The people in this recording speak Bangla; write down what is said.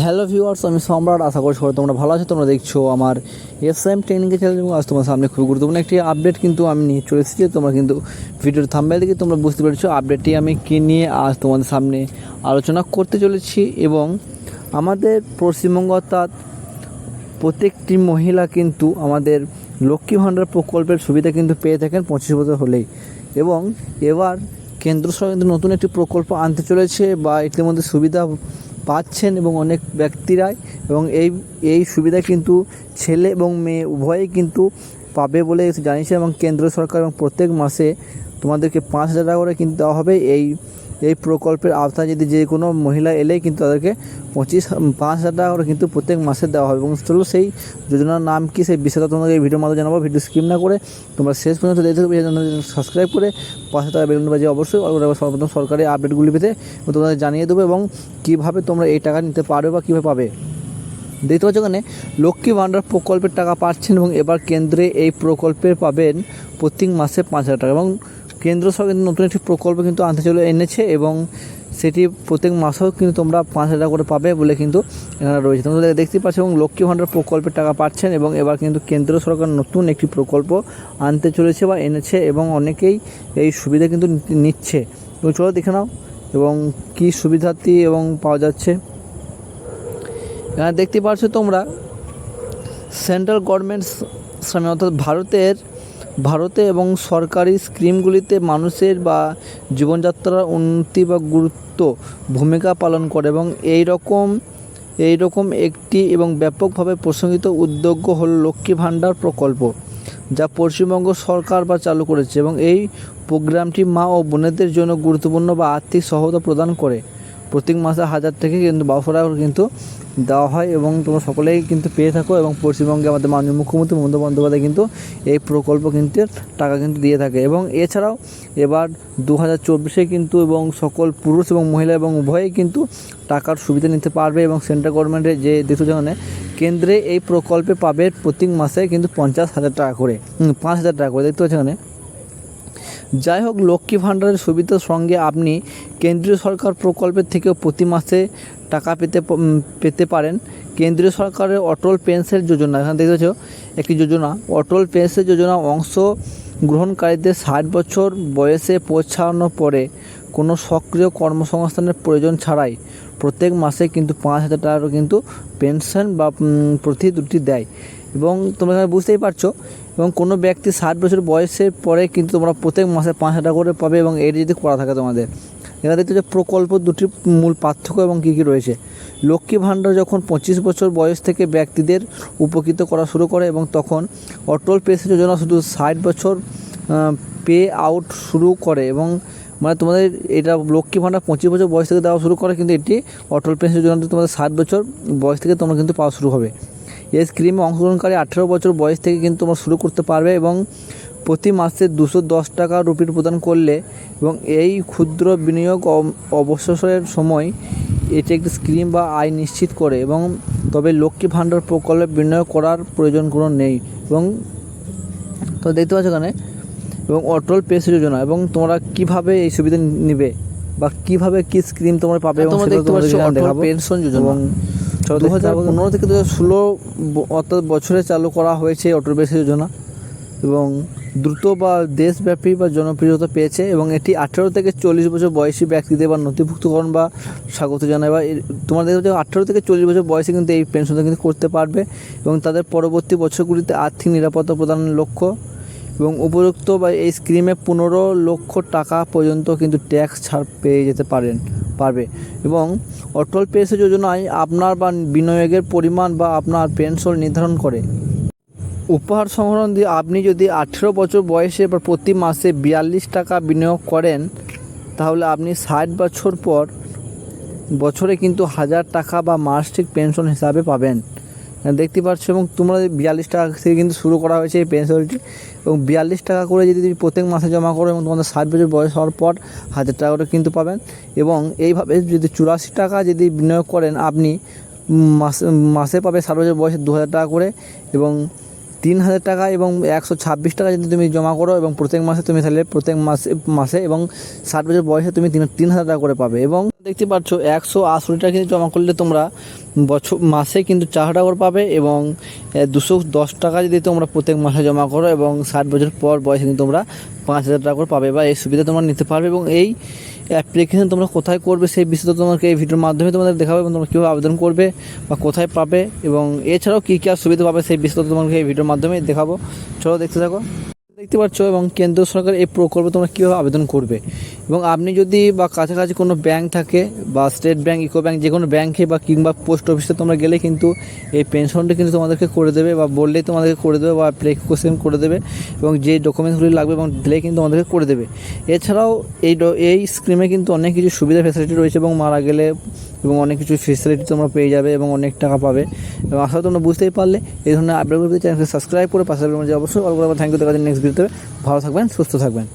হ্যালো ভিউয়ার্স আমি সম্রাট, আশা করছি তোমরা ভালো আছো, তোমরা দেখছ আমার এস এম ট্রেনিংয়ে চ্যানেল এবং আজ তোমার সামনে খুবই গুরুত্বপূর্ণ একটি আপডেট কিন্তু আমি নিয়ে চলে এসেছি। তোমরা কিন্তু ভিডিওর থাম্বেল থেকে তোমরা বুঝতে পেরেছ আপডেটটি আমি কী নিয়ে আজ তোমাদের সামনে আলোচনা করতে চলেছি এবং আমাদের পশ্চিমবঙ্গ অর্থাৎ প্রত্যেকটি মহিলা কিন্তু আমাদের লক্ষ্মী ভাণ্ডার প্রকল্পের সুবিধা কিন্তু পেয়ে থাকেন পঁচিশ বছর হলেই এবং এবার কেন্দ্র সরকার কিন্তু নতুন একটি প্রকল্প আনতে চলেছে বা এটির মধ্যে সুবিধা পাচ্ছেন এবং অনেক ব্যক্তিরাই এবং এই এই সুবিধা কিন্তু ছেলে এবং মেয়ে উভয়েই কিন্তু পাবে বলে জানিয়েছে এবং কেন্দ্র সরকার এবং প্রত্যেক মাসে তোমাদেরকে পাঁচ হাজার টাকা করে কিন্তু দেওয়া হবে। এই এই প্রকল্পের আওতায় যদি যে কোনো মহিলা এলেই কিন্তু তাদেরকে পঁচিশ পাঁচ হাজার টাকা করে কিন্তু প্রত্যেক মাসে দেওয়া হবে। এবং চলো সেই যোজনার নাম কি? সেই বিষয়টা তোমাদের এই ভিডিওর মাধ্যমে জানাব। ভিডিও স্কিপ না করে তোমরা শেষ পর্যন্ত দেখতে থাকবে সাবস্ক্রাইব করে পাশে থাকা বেলুন বাজে অবশ্যই সর্বপ্রথম সরকারি আপডেটগুলি পেতে তোমাদের জানিয়ে দেবো এবং কীভাবে তোমরা এই টাকা নিতে পারবে বা কীভাবে পাবে। দেখতে পাচ্ছ ওখানে লক্ষ্মী ভাণ্ডার প্রকল্পের টাকা পাচ্ছেন এবং এবার কেন্দ্রে এই প্রকল্পের পাবেন প্রত্যেক মাসে পাঁচ হাজার টাকা। এবং কেন্দ্র সরকার নতুন একটি প্রকল্প কিন্তু আনতে চলে এনেছে এবং সেটি প্রত্যেক মাসেও কিন্তু তোমরা পাঁচ হাজার করে পাবে বলে কিন্তু এখানে রয়েছে। তোমরা দেখতে পাচ্ছ এবং লক্ষ্মী ভাণ্ডার প্রকল্পের টাকা পাচ্ছেন এবং এবার কিন্তু কেন্দ্র সরকার নতুন একটি প্রকল্প আনতে চলেছে বা এনেছে এবং অনেকেই এই সুবিধা কিন্তু নিচ্ছে। তো চলো দেখে নাও এবং কী সুবিধার্থী এবং পাওয়া যাচ্ছে। দেখতে পাচ্ছ তোমরা সেন্ট্রাল গভর্নমেন্ট শ্রমে অর্থাৎ ভারতের ভারতে এবং সরকারি স্কিমগুলিতে মানুষের বা জীবনযাত্রার উন্নতি বা গুরুত্ব ভূমিকা পালন করে এবং এই রকম এই রকম একটি এবং ব্যাপকভাবে প্রসঙ্গিত উদ্যোগ হল লক্ষ্মী ভাণ্ডার প্রকল্প, যা পশ্চিমবঙ্গ সরকার বা চালু করেছে এবং এই প্রোগ্রামটি মা ও বোনেদের জন্য গুরুত্বপূর্ণ বা আর্থিক সহায়তা প্রদান করে। প্রত্যেক মাসে হাজার থেকে কিন্তু করে কিন্তু দেওয়া হয় এবং তোমরা সকলেই কিন্তু পেয়ে থাকো এবং পশ্চিমবঙ্গে আমাদের মাননীয় মুখ্যমন্ত্রী মমতা বন্দ্যোপাধ্যায় কিন্তু এই প্রকল্প কিন্তু টাকা কিন্তু দিয়ে থাকে। এবং এছাড়াও এবার দু হাজার কিন্তু এবং সকল পুরুষ এবং মহিলা এবং উভয়েই কিন্তু টাকার সুবিধা নিতে পারবে এবং সেন্ট্রাল গভর্নমেন্টের যে যেখানে কেন্দ্রে এই প্রকল্পে পাবে প্রতি মাসে কিন্তু পঞ্চাশ হাজার টাকা করে পাঁচ হাজার টাকা করে, দেখতে এখানে? যাই হোক, লক্ষ্মী ভাণ্ডারের সুবিধার সঙ্গে আপনি কেন্দ্রীয় সরকার প্রকল্পের থেকেও প্রতি মাসে টাকা পেতে পেতে পারেন। কেন্দ্রীয় সরকারের অটল পেনশন যোজনা, এখানে দেখতে একটি যোজনা। অটল পেনশন যোজনা অংশ গ্রহণকারীদের ষাট বছর বয়সে পৌঁছানোর পরে কোনো সক্রিয় কর্মসংস্থানের প্রয়োজন ছাড়াই প্রত্যেক মাসে কিন্তু পাঁচ হাজার টাকারও কিন্তু পেনশন বা প্রতি দুটি দেয়। এবং তোমরা এখানে বুঝতেই পারছ, এবং কোনো ব্যক্তি ষাট বছর বয়সের পরে কিন্তু তোমরা প্রত্যেক মাসে পাঁচ হাজার টাকা করে পাবে এবং এর যদি করা থাকে তোমাদের। এখানে দেখতে যে প্রকল্প দুটির মূল পার্থক্য এবং কী কী রয়েছে। লক্ষ্মী ভাণ্ডার যখন পঁচিশ বছর বয়স থেকে ব্যক্তিদের উপকৃত করা শুরু করে এবং তখন অটল পেনশন যোজনা শুধু ষাট বছর পে আউট শুরু করে এবং মানে তোমাদের এটা লক্ষ্মী ভাণ্ডার পঁচিশ বছর বয়স থেকে দেওয়া শুরু করে কিন্তু এটি অটল পেনশন যোজনাটি তোমাদের ষাট বছর বয়স থেকে তোমরা কিন্তু পাওয়া শুরু হবে। এই স্কিমে অংশগ্রহণকারী আঠেরো বছর বয়স থেকে কিন্তু তোমরা শুরু করতে পারবে এবং প্রতি মাসে দুশো দশ টাকা রুপির প্রদান করলে এবং এই ক্ষুদ্র বিনিয়োগ অব- অবসরের সময় এটি একটি স্কিম বা আয় নিশ্চিত করে এবং তবে লক্ষ্মী ভাণ্ডার প্রকল্পে বিনিয়োগ করার প্রয়োজন কোনো নেই এবং তো দেখতে পাচ্ছ এখানে এবং অটল পেনশন যোজনা এবং তোমরা কীভাবে এই সুবিধা নিবে বা কীভাবে কি স্কিম তোমরা পাবে এবং। পেনশন যোজনা। এবং দু হাজার পনেরো থেকে দু হাজার ষোলো অর্থাৎ বছরে চালু করা হয়েছে অটল পেনশন যোজনা এবং দ্রুত বা দেশব্যাপী বা জনপ্রিয়তা পেয়েছে এবং এটি আঠেরো থেকে চল্লিশ বছর বয়সী ব্যক্তিদের বা নথিভুক্তকরণ বা স্বাগত জানায় বা তোমাদের হচ্ছে আঠেরো থেকে চল্লিশ বছর বয়সে কিন্তু এই পেনশনটা কিন্তু করতে পারবে এবং তাদের পরবর্তী বছরগুলিতে আর্থিক নিরাপত্তা প্রদানের লক্ষ্য এবং উপযুক্ত বা এই স্কিমে পনেরো লক্ষ টাকা পর্যন্ত কিন্তু ট্যাক্স ছাড় পেয়ে যেতে পারেন, পারবে এবং অটল পেনশন যোজনায় আপনার বা বিনিয়োগের পরিমাণ বা আপনার পেনশন নির্ধারণ করে। উপহার সংগ্রহ দিয়ে আপনি যদি আঠেরো বছর বয়সে বা প্রতি মাসে বিয়াল্লিশ টাকা বিনিয়োগ করেন, তাহলে আপনি ষাট বছর পর বছরে কিন্তু হাজার টাকা বা মাসিক পেনশন হিসাবে পাবেন। দেখতে পাচ্ছ, এবং তোমরা বিয়াল্লিশ টাকা থেকে কিন্তু শুরু করা হয়েছে এই পেনশনটি এবং বিয়াল্লিশ টাকা করে যদি তুমি প্রত্যেক মাসে জমা করো, এবং তোমাদের ষাট বছর বয়স হওয়ার পর হাজার টাকা করে কিন্তু পাবেন। এবং এইভাবে যদি চুরাশি টাকা যদি বিনিয়োগ করেন, আপনি মাসে মাসে পাবে ষাট বছর বয়সে দু হাজার টাকা করে, এবং তিন হাজার টাকা এবং একশো ছাব্বিশ টাকা যদি তুমি জমা করো এবং প্রত্যেক মাসে তুমি তাহলে প্রত্যেক মাসে মাসে এবং ষাট বছর বয়সে তুমি তিন তিন হাজার টাকা করে পাবে এবং দেখতে পাচ্ছ, একশো আশি টাকা কিন্তু জমা করলে তোমরা বছর, মাসে কিন্তু চার টাকা করে পাবে এবং দুশো দশ টাকা যদি তোমরা প্রত্যেক মাসে জমা করো এবং ষাট বছর পর বয়সে কিন্তু তোমরা পাঁচ হাজার টাকা করে পাবে বা এই সুবিধা তোমরা নিতে পারবে এবং এই অ্যাপ্লিকেশন তোমরা কোথায় করবে সেই বিষয়ে তোমাকে এই ভিডিওর মাধ্যমে তোমাদের দেখাবে এবং তোমরা কীভাবে আবেদন করবে বা কোথায় পাবে এবং এছাড়াও কী কী আর সুবিধা পাবে সেই বিষয়ে তোমাকে এই ভিডিওর মাধ্যমে দেখাবো। চলো দেখতে থাকো। দেখতে পাচ্ছ এবং কেন্দ্র সরকার এই প্রকল্পে তোমরা কীভাবে আবেদন করবে। এবং আপনি যদি বা কাছাকাছি কোনো ব্যাংক থাকে বা স্টেট ব্যাংক ইকো ব্যাংক যে কোনো ব্যাংকে বা কিংবা পোস্ট অফিসে তোমরা গেলে কিন্তু এই পেনশনটা কিন্তু তোমাদেরকে করে দেবে বা বললেই তোমাদেরকে করে দেবে বা অ্যাপ্লিকেশন করে দেবে এবং যে ডকুমেন্টসগুলি লাগবে এবং দিলেই কিন্তু তোমাদেরকে করে দেবে। এছাড়াও এই এই স্কিমে কিন্তু অনেক কিছু সুবিধা ফেসিলিটি রয়েছে এবং মারা গেলে এবং অনেক কিছু ফেসিলিটি তোমরা পেয়ে যাবে এবং অনেক টাকা পাবে। এবং আশা তোমরা বুঝতেই পারলে। এই ধরনের আপডেটগুলো চ্যানেলকে সাবস্ক্রাইব করে পাশে অবশ্যই অল করে থ্যাংক ইউ দেখা নেক্সট ভিডিওতে ভালো থাকবেন, সুস্থ থাকবেন।